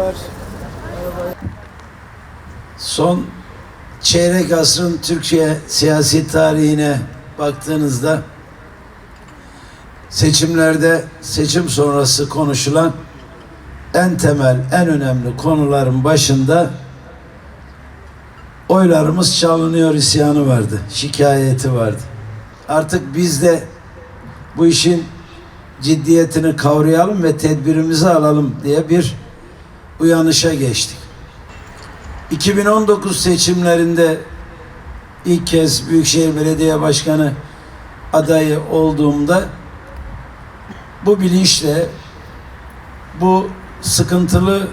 Merhabalar. Son çeyrek asrın Türkiye siyasi tarihine baktığınızda seçimlerde seçim sonrası konuşulan en temel, en önemli konuların başında oylarımız çalınıyor isyanı vardı, şikayeti vardı. Artık biz de bu işin ciddiyetini kavrayalım ve tedbirimizi alalım diye bir uyanışa geçtik. 2019 seçimlerinde ilk kez Büyükşehir Belediye Başkanı adayı olduğumda bu bilinçle bu sıkıntılı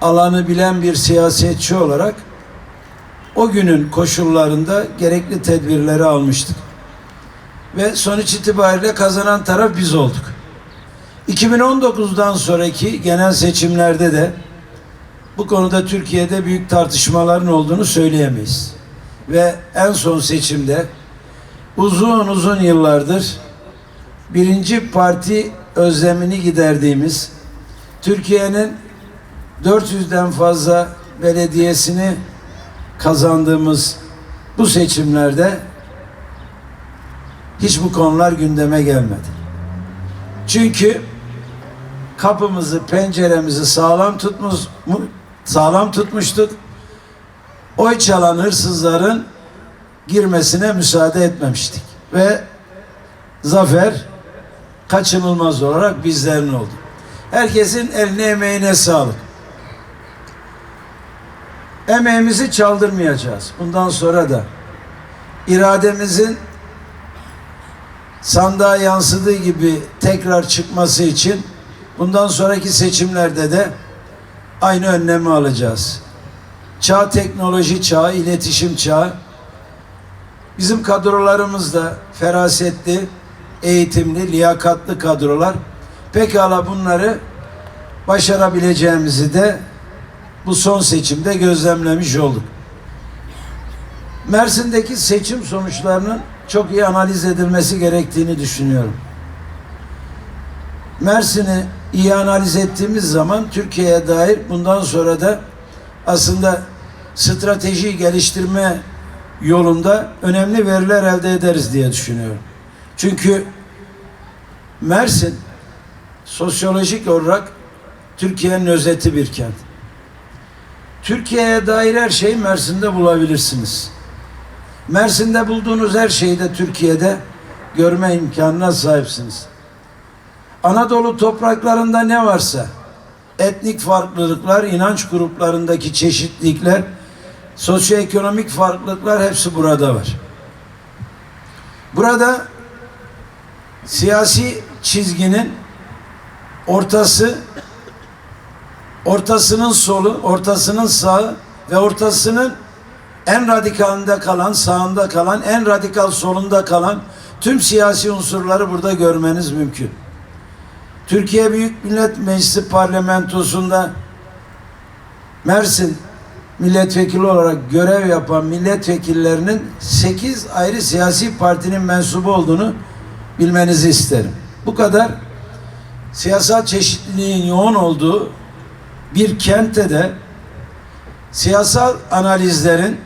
alanı bilen bir siyasetçi olarak o günün koşullarında gerekli tedbirleri almıştık. Ve sonuç itibariyle kazanan taraf biz olduk. 2019'dan sonraki genel seçimlerde de bu konuda Türkiye'de büyük tartışmaların olduğunu söyleyemeyiz. Ve en son seçimde uzun uzun yıllardır birinci parti özlemini giderdiğimiz Türkiye'nin 400'den fazla belediyesini kazandığımız bu seçimlerde hiç bu konular gündeme gelmedi. Çünkü kapımızı, penceremizi sağlam tutmuş, sağlam tutmuştuk. Oy çalan hırsızların girmesine müsaade etmemiştik. Ve zafer kaçınılmaz olarak bizlerin oldu. Herkesin eline emeğine sağlık. Emeğimizi çaldırmayacağız. Bundan sonra da irademizin sandığa yansıdığı gibi tekrar çıkması için bundan sonraki seçimlerde de aynı önlemi alacağız. Çağ teknoloji çağı, iletişim çağı. Bizim kadrolarımız da ferasetli, eğitimli, liyakatlı kadrolar. Pekala bunları başarabileceğimizi de bu son seçimde gözlemlemiş olduk. Mersin'deki seçim sonuçlarının çok iyi analiz edilmesi gerektiğini düşünüyorum. Mersin'i iyi analiz ettiğimiz zaman Türkiye'ye dair bundan sonra da aslında strateji geliştirme yolunda önemli veriler elde ederiz diye düşünüyorum. Çünkü Mersin sosyolojik olarak Türkiye'nin özeti bir kent. Türkiye'ye dair her şeyi Mersin'de bulabilirsiniz. Mersin'de bulduğunuz her şeyi de Türkiye'de görme imkanına sahipsiniz. Anadolu topraklarında ne varsa etnik farklılıklar, inanç gruplarındaki çeşitlilikler, sosyoekonomik farklılıklar hepsi burada var. Burada siyasi çizginin ortası ortasının solu, ortasının sağı ve ortasının en radikalinde kalan, sağında kalan, en radikal solunda kalan tüm siyasi unsurları burada görmeniz mümkün. Türkiye Büyük Millet Meclisi parlamentosunda Mersin milletvekili olarak görev yapan milletvekillerinin 8 ayrı siyasi partinin mensubu olduğunu bilmenizi isterim. Bu kadar siyasal çeşitliliğin yoğun olduğu bir kentte de siyasal analizlerin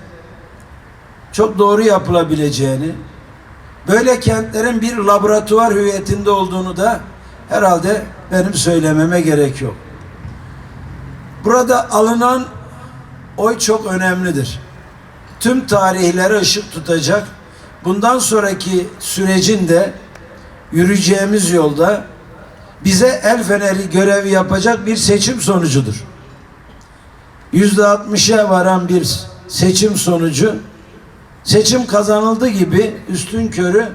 çok doğru yapılabileceğini, böyle kentlerin bir laboratuvar hüviyetinde olduğunu da herhalde benim söylememe gerek yok. Burada alınan oy çok önemlidir. Tüm tarihlere ışık tutacak. Bundan sonraki sürecin de yürüyeceğimiz yolda bize el feneri görevi yapacak bir seçim sonucudur. Yüzde altmışa varan bir seçim sonucu seçim kazanıldı gibi üstün körü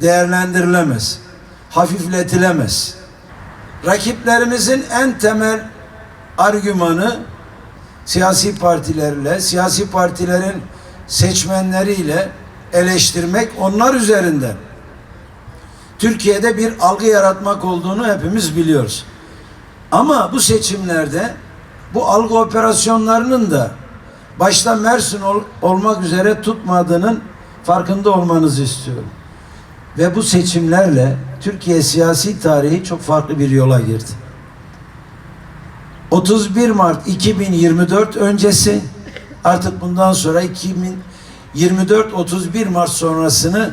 değerlendirilemez. Hafifletilemez. Rakiplerimizin en temel argümanı siyasi partilerle, siyasi partilerin seçmenleriyle eleştirmek onlar üzerinden Türkiye'de bir algı yaratmak olduğunu hepimiz biliyoruz. Ama bu seçimlerde bu algı operasyonlarının da başta Mersin ol, olmak üzere tutmadığının farkında olmanızı istiyorum. Ve bu seçimlerle Türkiye siyasi tarihi çok farklı bir yola girdi. 31 Mart 2024 öncesi artık bundan sonra 2024-31 Mart sonrasını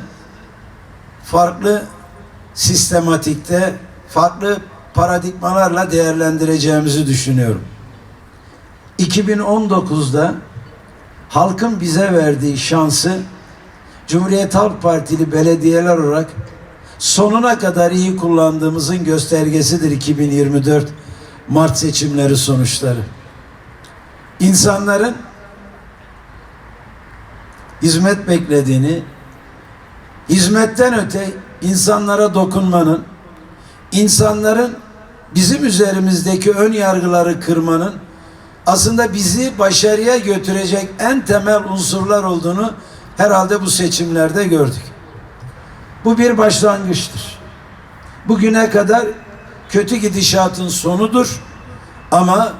farklı sistematikte farklı paradigmalarla değerlendireceğimizi düşünüyorum. 2019'da halkın bize verdiği şansı Cumhuriyet Halk Partili belediyeler olarak sonuna kadar iyi kullandığımızın göstergesidir 2024 Mart seçimleri sonuçları. İnsanların hizmet beklediğini, hizmetten öte insanlara dokunmanın, insanların bizim üzerimizdeki ön yargıları kırmanın aslında bizi başarıya götürecek en temel unsurlar olduğunu herhalde bu seçimlerde gördük. Bu bir başlangıçtır. Bugüne kadar kötü gidişatın sonudur ama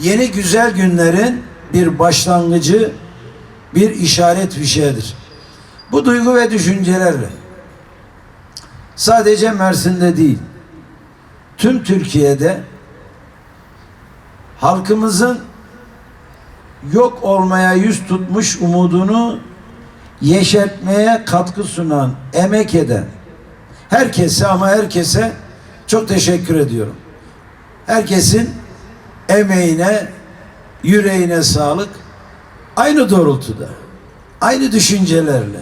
yeni güzel günlerin bir başlangıcı, bir işaret fişeğidir. Bu duygu ve düşüncelerle sadece Mersin'de değil, tüm Türkiye'de halkımızın yok olmaya yüz tutmuş umudunu yeşertmeye katkı sunan, emek eden herkese ama herkese çok teşekkür ediyorum. Herkesin emeğine, yüreğine sağlık. Aynı doğrultuda, aynı düşüncelerle,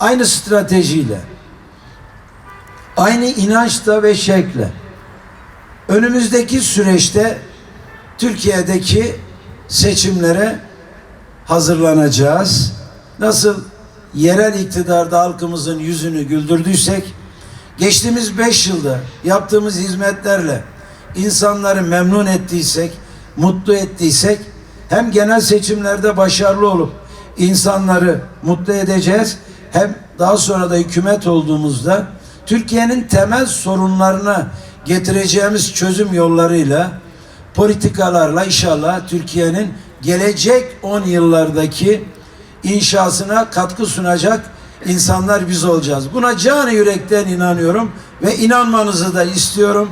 aynı stratejiyle, aynı inançla ve şekle önümüzdeki süreçte Türkiye'deki seçimlere hazırlanacağız. Nasıl yerel iktidarda halkımızın yüzünü güldürdüysek, geçtiğimiz beş yılda yaptığımız hizmetlerle insanları memnun ettiysek, mutlu ettiysek, hem genel seçimlerde başarılı olup insanları mutlu edeceğiz, hem daha sonra da hükümet olduğumuzda Türkiye'nin temel sorunlarına getireceğimiz çözüm yollarıyla politikalarla inşallah Türkiye'nin gelecek 10 yıllardaki inşasına katkı sunacak insanlar biz olacağız. Buna canı yürekten inanıyorum ve inanmanızı da istiyorum.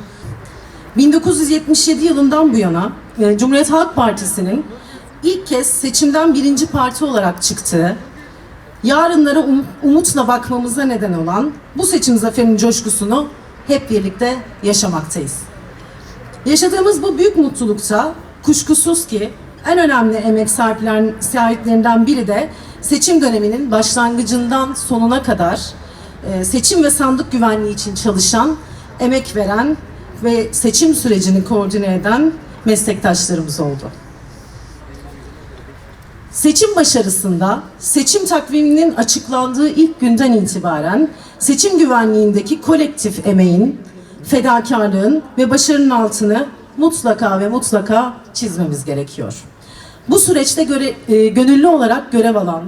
1977 yılından bu yana e, Cumhuriyet Halk Partisi'nin ilk kez seçimden birinci parti olarak çıktığı, yarınlara um- umutla bakmamıza neden olan bu seçim zaferinin coşkusunu hep birlikte yaşamaktayız. Yaşadığımız bu büyük mutlulukta kuşkusuz ki en önemli emek sahipler- sahiplerinden biri de seçim döneminin başlangıcından sonuna kadar e, seçim ve sandık güvenliği için çalışan, emek veren ve seçim sürecini koordine eden meslektaşlarımız oldu. Seçim başarısında seçim takviminin açıklandığı ilk günden itibaren seçim güvenliğindeki kolektif emeğin, fedakarlığın ve başarının altını mutlaka ve mutlaka çizmemiz gerekiyor. Bu süreçte göre, e, gönüllü olarak görev alan,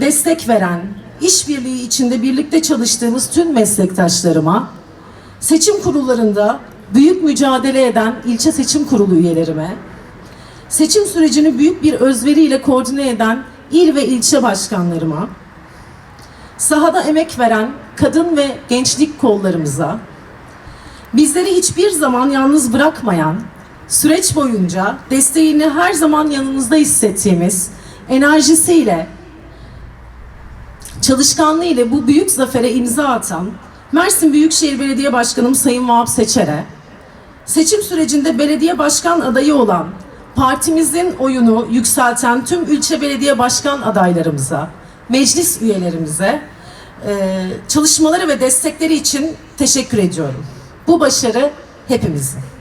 destek veren, işbirliği içinde birlikte çalıştığımız tüm meslektaşlarıma, seçim kurullarında büyük mücadele eden ilçe seçim kurulu üyelerime, seçim sürecini büyük bir özveriyle koordine eden il ve ilçe başkanlarıma, sahada emek veren kadın ve gençlik kollarımıza, bizleri hiçbir zaman yalnız bırakmayan, süreç boyunca desteğini her zaman yanımızda hissettiğimiz enerjisiyle, çalışkanlığı ile bu büyük zafere imza atan Mersin Büyükşehir Belediye Başkanım Sayın Vahap Seçer'e, seçim sürecinde belediye başkan adayı olan partimizin oyunu yükselten tüm ilçe belediye başkan adaylarımıza, meclis üyelerimize e, çalışmaları ve destekleri için teşekkür ediyorum. Bu başarı hepimizin.